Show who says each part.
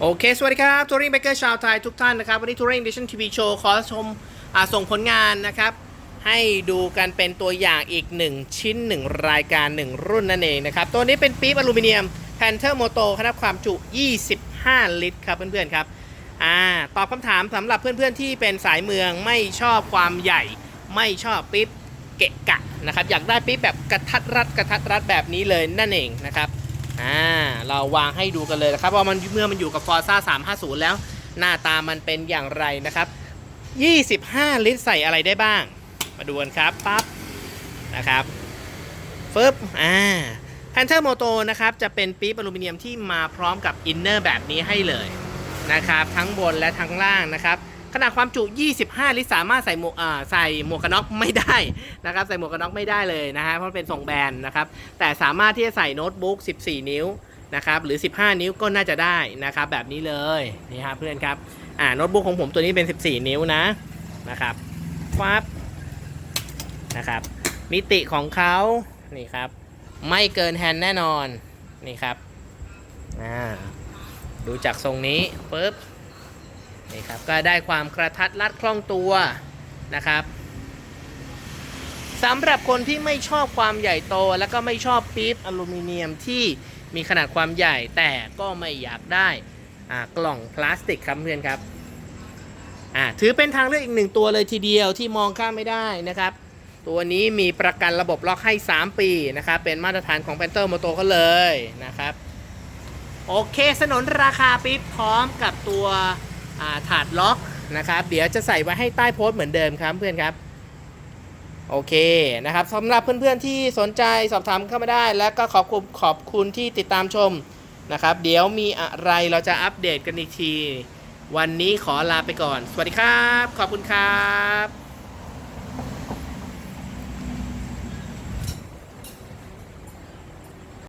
Speaker 1: โอเค สวัสดีครับทัวริงเบเกอร์ชาวไทยทุกท่านนะครับ วันนี้ทัวริงดิชั่นทีวีโชว์ขอชมอส่งผลงานนะครับ ให้ดูกันเป็นตัวอย่างอีก 1 ชิ้น 1 รายการ 1 รุ่นนั่นเองนะครับ ตัวนี้เป็นปี๊บอลูมิเนียมแพนเทอร์โมโตขนาดความจุ 25 ลิตรครับเพื่อนๆครับอ่าตอบคำถามสำหรับเพื่อนๆที่เป็นสายเมืองไม่ชอบความใหญ่ ไม่ชอบปี๊บเกะกะนะครับอยากได้ปี๊บแบบกระทัดรัดกระทัดรัดแบบนี้เลยนั่นเองนะครับอ่า เราวางให้ดูกันเลยนะครับว่ามันเมื่อมันอยู่กับ Forza 350 แล้ว หน้าตามันเป็นอย่างไรนะครับ 25 ลิตรใส่อะไรได้บ้าง มาดูกันครับปั๊บนะครับฟึบอ่าแพนเทอร์โมโตนะครับจะเป็นปี๊บอลูมิเนียมที่มาพร้อมกับอินเนอร์แบบนี้ให้เลยนะครับทั้งบนและทั้งล่างนะครับขนาดความจุ 25 ลิตรสามารถใส่หมวกอ่ใส่หมวกกันน็อกไม่ได้นะครับ ใส่หมวกกันน็อกไม่ได้เลยนะฮะ เพราะเป็นทรงแบนนะครับ แต่สามารถที่จะใส่โน้ตบุ๊ก 14 นิ้ว นะครับหรือ 15 นิ้วก็น่าจะได้นะครับแบบนี้เลยนี่ฮะเพื่อนครับอ่าโน้ตบุ๊กของผมตัวนี้เป็น 14 นิ้วนะนะครับฟับนะครับมิติของเขานี่ครับไม่เกินแฮนด์แน่นอนนี่ครับอ่าดูจากทรงนี้ปุ๊บนี่ครับก็ได้ความกระทัดรัดคล่องตัวนะครับสำหรับคนที่ไม่ชอบความใหญ่โต และก็ไม่ชอบปี๊บอลูมิเนียมที่ มีขนาดความใหญ่แต่ก็ไม่อยากได้กล่องพลาสติกครับเพื่อนครับถือเป็นทางเลือกอีกหนึ่งตัวเลยทีเดียวที่มองข้ามไม่ได้นะครับ ตัวนี้มีประกันระบบล็อกให้ 3 ปีนะครับเป็นมาตรฐานของ p a n t h e r m o t o เขาเลยนะครับ โอเคสนนราคาปี๊บพร้อมกับตัวถาดล็อกนะครับ เดี๋ยวจะใส่ไว้ให้ใต้โพสต์เหมือนเดิมครับเพื่อนครับ โอเคนะครับสำหรับเพื่อนๆที่สนใจสอบถามเข้ามาได้ แล้วก็ขอบคุณขอบคุณที่ติดตามชมนะครับ เดี๋ยวมีอะไรเราจะอัปเดตกันอีกที วันนี้ขอลาไปก่อน สวัสดีครับ ขอบคุณครับ